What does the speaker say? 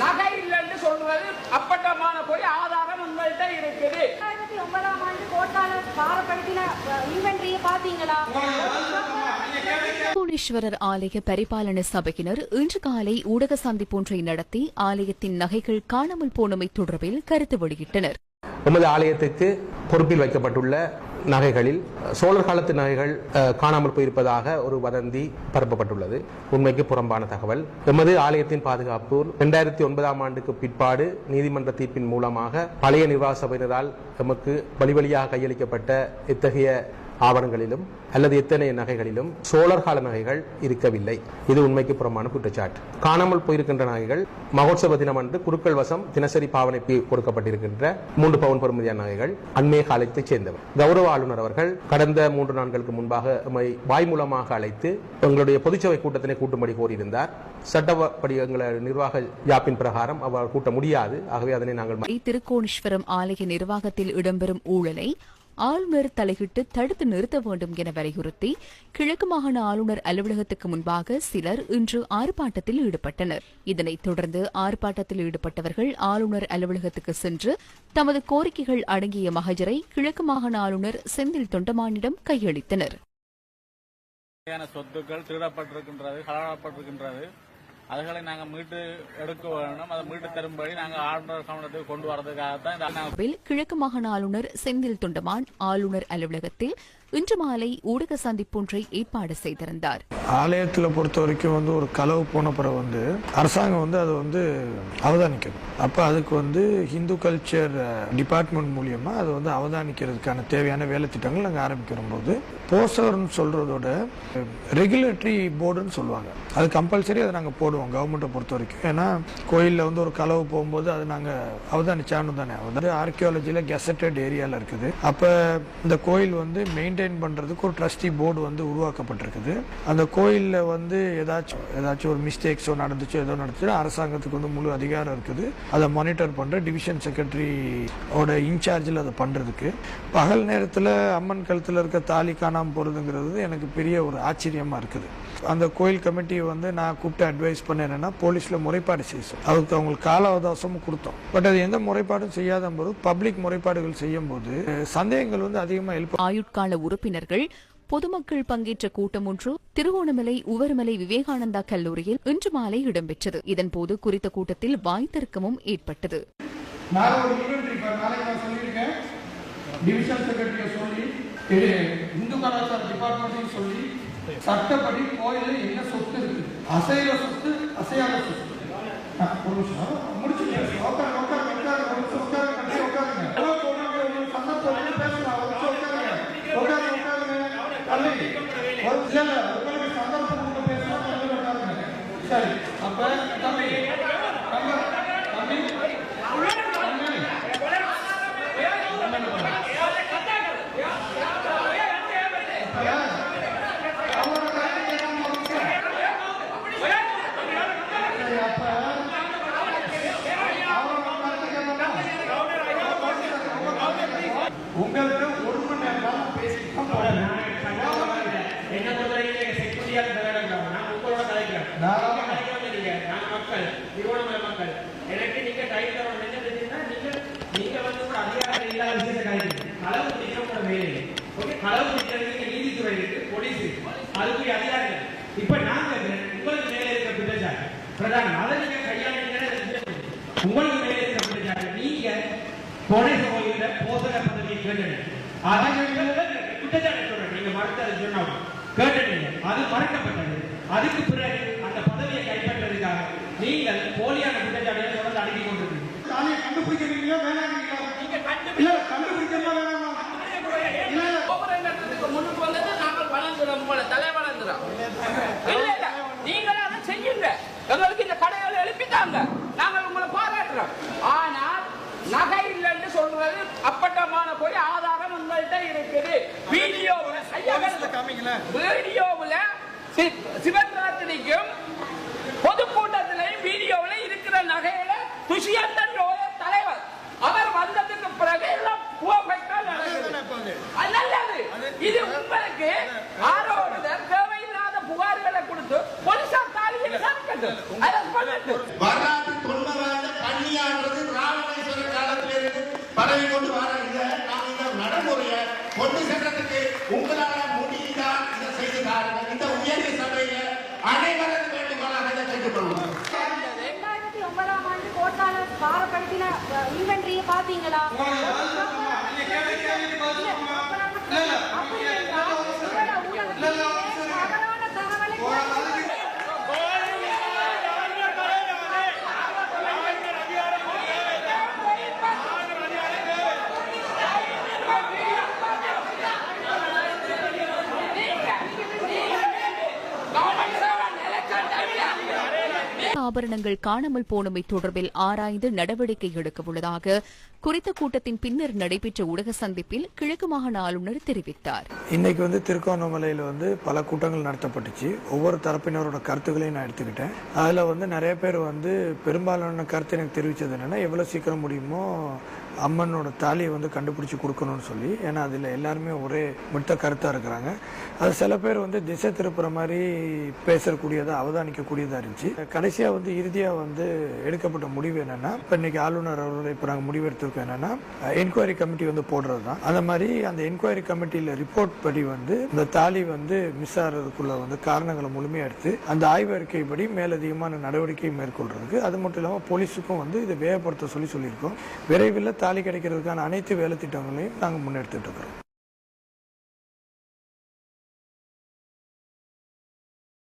நகை இல்லைன்னு சொல்றது அப்பட்டமான போய் ஆதாரம் உங்கள்கிட்ட இருக்குது. ரெண்டாயிரத்தி ஒன்பதாம் ஆண்டு கோட்டாளர் பாரப்படுத்தின இன்வென்ட்ரியை பாத்தீங்களா கோணேஸ்வரர் ஆலய பரிபாலன சபையினர் இன்று காலை ஊடக சந்திப்பொன்றை நடத்தி ஆலயத்தின் நகைகள் காணாமல் போனமை தொடர்பில் கருத்து வெளியிட்டனர். எமது ஆலயத்துக்கு பொறுப்பில் வைக்கப்பட்டுள்ள நகைகளில் சோழர் காலத்து நகைகள் காணாமல் போயிருப்பதாக ஒரு வதந்தி பரப்பப்பட்டுள்ளது. உண்மைக்கு புறம்பான தகவல். எமது ஆலயத்தின் பாதுகாப்பு இரண்டாயிரத்தி ஒன்பதாம் ஆண்டுக்கு பிற்பாடு நீதிமன்ற தீர்ப்பின் மூலமாக பழைய நிர்வாக சபையினரால் எமக்கு வழி வழியாக கையளிக்கப்பட்ட இத்தகைய ஆவணங்களிலும் அல்லது எத்தனை நகைகளிலும் சோழர் கால நகைகள் இருக்கவில்லை. இது உண்மைக்கு புறமான குற்றச்சாட்டு. காணாமல் போயிருக்கின்ற நகைகள் மகோத்சவ தினம் அன்று குருக்கள் வசம் தினசரி பாவனைக்கு கொடுக்கப்பட்டிருக்கின்ற மூன்று பவுன் பெறுமதியான நகைகள் அண்மைய காலத்தைச் சேர்ந்தவர். கௌரவ ஆளுநர் அவர்கள் கடந்த மூன்று நாட்களுக்கு முன்பாக வாய் மூலமாக அழைத்து எங்களுடைய பொதுச்சபை கூட்டத்தினை கூட்டும்படி கோரியிருந்தார். சட்டப்படி எங்கள் நிர்வாக யாப்பின் பிரகாரம் அவர் கூட்ட முடியாது. ஆகவே அதனை நாங்கள் திருக்கோணேஸ்வரம் ஆலய நிர்வாகத்தில் இடம்பெறும் ஊழலை ஆளுநர் தலையிட்டு தடுத்து நிறுத்த வேண்டும் என வலியுறுத்தி கிழக்கு மாகாண ஆளுநர் அலுவலகத்துக்கு முன்பாக சிலர் இன்று ஆர்ப்பாட்டத்தில் ஈடுபட்டனர். இதனைத் தொடர்ந்து ஆர்ப்பாட்டத்தில் ஈடுபட்டவர்கள் ஆளுநர் அலுவலகத்துக்கு சென்று தமது கோரிக்கைகள் அடங்கிய மகஜரை கிழக்கு மாகாண ஆளுநர் செந்தில் தொண்டமானிடம் கையளித்தனர். சொத்துக்கள் திருடப்பட்டிருக்கின்றது அதுகளை நாங்க மீட்டு எடுக்க வேண்டும் அதை மீட்டு தரும்படி நாங்க ஆளுநர் கவனத்துக்கு கொண்டு வரதுக்காகத்தான் இந்த கிழக்கு மாகாண ஆளுநர் செந்தில் தொண்டமான் ஆளுநர் அலுவலகத்தில் இன்று மாலை ஊடக சந்திப்பொன்றை ஏற்பாடு செய்திருந்தார். ஆலயத்தில் பொறுத்த வரைக்கும் வந்து ஒரு களவு போன பிறகு வந்து அரசாங்கம் வந்து அதை வந்து அவதானிக்கணும் அப்போ அதுக்கு வந்து ஹிந்து கல்ச்சர் டிபார்ட்மெண்ட் மூலியமாக அதை வந்து அவதானிக்கிறதுக்கான தேவையான வேலை திட்டங்கள் நாங்கள் ஆரம்பிக்கிற போது போஸ்டர்னு சொல்கிறதோட ரெகுலேட்டரி போர்டுன்னு சொல்லுவாங்க. அது கம்பல்சரி அதை நாங்கள் போடுவோம் கவர்மெண்ட்டை பொறுத்த வரைக்கும். ஏன்னா கோயிலில் வந்து ஒரு களவு போகும்போது அது நாங்கள் அவதானிச்சானு தானே. அதாவது ஆர்கியாலஜியில் கெசட்டட் ஏரியாவில் இருக்குது. அப்போ இந்த கோயில் வந்து மெயின்டைன் பண்ணுறதுக்கு ஒரு ட்ரஸ்டி போர்டு வந்து உருவாக்கப்பட்டிருக்குது. அந்த கோயிலில் வந்து ஏதாச்சும் ஏதாச்சும் ஒரு மிஸ்டேக்ஸோ நடந்துச்சோ ஏதோ நடந்துச்சோ அரசாங்கத்துக்கு வந்து முழு அதிகாரம் இருக்குது. அதை மானிட்டர் பண்ணுற டிவிஷன் செக்ரட்டரியோட இன்சார்ஜில் அதை பண்ணுறதுக்கு பகல் நேரத்தில் அம்மன் கழுத்தில் இருக்க தாலி காணாமல் போகிறதுங்கிறது எனக்கு பெரிய ஒரு ஆச்சரியமாக இருக்குது. அந்த கோயில் கமிட்டியை வந்து நான் கூப்பிட்டு அட்வைஸ் பண்ணேன்னா போலீஸில் முறைப்பாடு செய்யும் அதுக்கு அவங்களுக்கு கால அவகாசமும் கொடுத்தோம். பட் அது எந்த முறைப்பாடும் செய்யாத போது பப்ளிக் முறைப்பாடுகள் செய்யும் போது சந்தேகங்கள் வந்து அதிகமாக எழுப்ப ஆயுட்கால உறுப்பினர்கள் பொதுமக்கள் பங்கேற்ற கூட்டம் ஒன்று திருகோணமலை உவர்மலை விவேகானந்தா கல்லூரியில் இன்று மாலை இடம்பெற்றது. இதன்போது குறித்த கூட்டத்தில் வாய் தர்க்கமும் ஏற்பட்டது. இந்து கலாச்சார டிபார்ட்மெண்ட்டையும் சொல்லி சட்டப்படி கோயில என்ன சொத்து இருக்கு அசைவ சொத்து அசையாத சொத்து. முடிச்சு ஒரு நிமிஷம். முடிச்சுட்டு உங்களுக்கு ஒரு மணி நேரம். என்ன பொறுத்தவரைக்கும் தலைவர்கள் நான் உங்களோட கலைக்கிறேன் நான் மக்கள் எனக்கு நீங்க டைம் தரணும் என்ன தெரியுதுன்னா நீங்க நீங்க வந்து கூட அதிகாரம் இல்லாத விஷயத்தை கலைக்கிறீங்க களவு பிடிக்கிறோட வேலை ஓகே களவு பிடிக்கிறதுக்கு நீதித்துறை இருக்கு போலீஸ் இருக்கு அதுக்குரிய அதிகாரிகள் இப்ப நான் கேட்கிறேன் உங்களுக்கு மேலே இருக்க குற்றச்சாட்டு பிரதானம் அதை நீங்க கையாளுங்க உங்களுக்கு மேலே இருக்க குற்றச்சாட்டு நீங்க கோணேச கோயில போதக அதான் குற்றச்சாட்டு சொல்றேன். நீங்க மறுத்து அதை சொன்னாங்க கேட்டீங்க அது மறக்கப்பட்டது. அதுக்கு பிறகு அந்த பதவியை கைப்பற்றதுக்காக நீங்கள் போலியான குற்றச்சாட்டுகளை தொடர்ந்து அடங்கி கொண்டிருக்கீங்க கண்டுபிடிக்கிறீங்களா வேணாங்களா இல்ல கண்டுபிடிக்கிறதா வேணாமா இல்ல இல்ல கோபுரங்கிறதுக்கு முன்னுக்கு வந்தது நாங்கள் வளர்ந்துறோம் உங்களை தலை வளர்ந்துறோம் இல்ல இல்ல நீங்களும் அதை செய்யுங்க எங்களுக்கு இந்த கடைகளை எழுப்பித்தாங்க நாங்கள் உங்களை பாராட்டுறோம் ஆனால் நகை இல்லைன்னு சொல்றது அப்பட்டமான போய் ஆதாரம் உங்கள்கிட்ட இருக்குது வீடியோவில் வீடியோவில் சிவன் ரெண்டாயிரத்தி ஒன்பதாம் ஆண்டு கோட்டால பாரப்படுத்தின இன்வென்ட்ரியை பாத்தீங்களா அப்படி ஆபரணங்கள் காணாமல் போனமை தொடர்பில் ஆராய்ந்து நடவடிக்கை எடுக்க உள்ளதாக குறித்த கூட்டத்தின் பின்னர் நடைபெற்ற ஊடக சந்திப்பில் கிழக்கு மாகாண ஆளுநர் தெரிவித்தார். இன்னைக்கு வந்து திருக்கோணமலையில் வந்து பல கூட்டங்கள் நடத்தப்பட்டுச்சு. ஒவ்வொரு தரப்பினரோட கருத்துக்களையும் நான் எடுத்துக்கிட்டேன். அதில் வந்து நிறைய பேர் வந்து பெரும்பாலான கருத்து எனக்கு தெரிவித்தது என்னென்னா எவ்வளோ சீக்கிரம் முடியுமோ அம்மனோட தாலியை வந்து கண்டுபிடிச்சி கொடுக்கணும்னு சொல்லி. ஏன்னா அதில் எல்லாருமே ஒரே மிட்ட கருத்தாக இருக்கிறாங்க. அது சில பேர் வந்து திசை திருப்புற மாதிரி பேசக்கூடியதாக அவதானிக்கக்கூடியதாக இருந்துச்சு. கடைசியாக வந்து இறுதியாக வந்து எடுக்கப்பட்ட முடிவு என்னென்னா இப்போ இன்னைக்கு ஆளுநர் அவர்கள் இப்போ நாங்கள் முடிவெடுத்திருக்கோம் என்னென்னா என்கொயரி கமிட்டி வந்து போடுறது தான் அந்த மாதிரி அந்த என்கொயரி கமிட்டியில் ரிப்போர்ட் படி வந்து இந்த தாலி வந்து மிஸ் ஆகிறதுக்குள்ள வந்து காரணங்களை முழுமையாக எடுத்து அந்த ஆய்வறிக்கைப்படி மேலதிகமான நடவடிக்கை மேற்கொள்றதுக்கு. அது மட்டும் இல்லாமல் போலீஸுக்கும் வந்து இதை வேகப்படுத்த சொல்லி சொல்லியிருக்கோம். விரைவில் தாலி தாலி கிடைக்கிறதுக்கான அனைத்து வேலை திட்டங்களையும் நாங்கள் முன்னெடுத்துட்டு இருக்கிறோம்.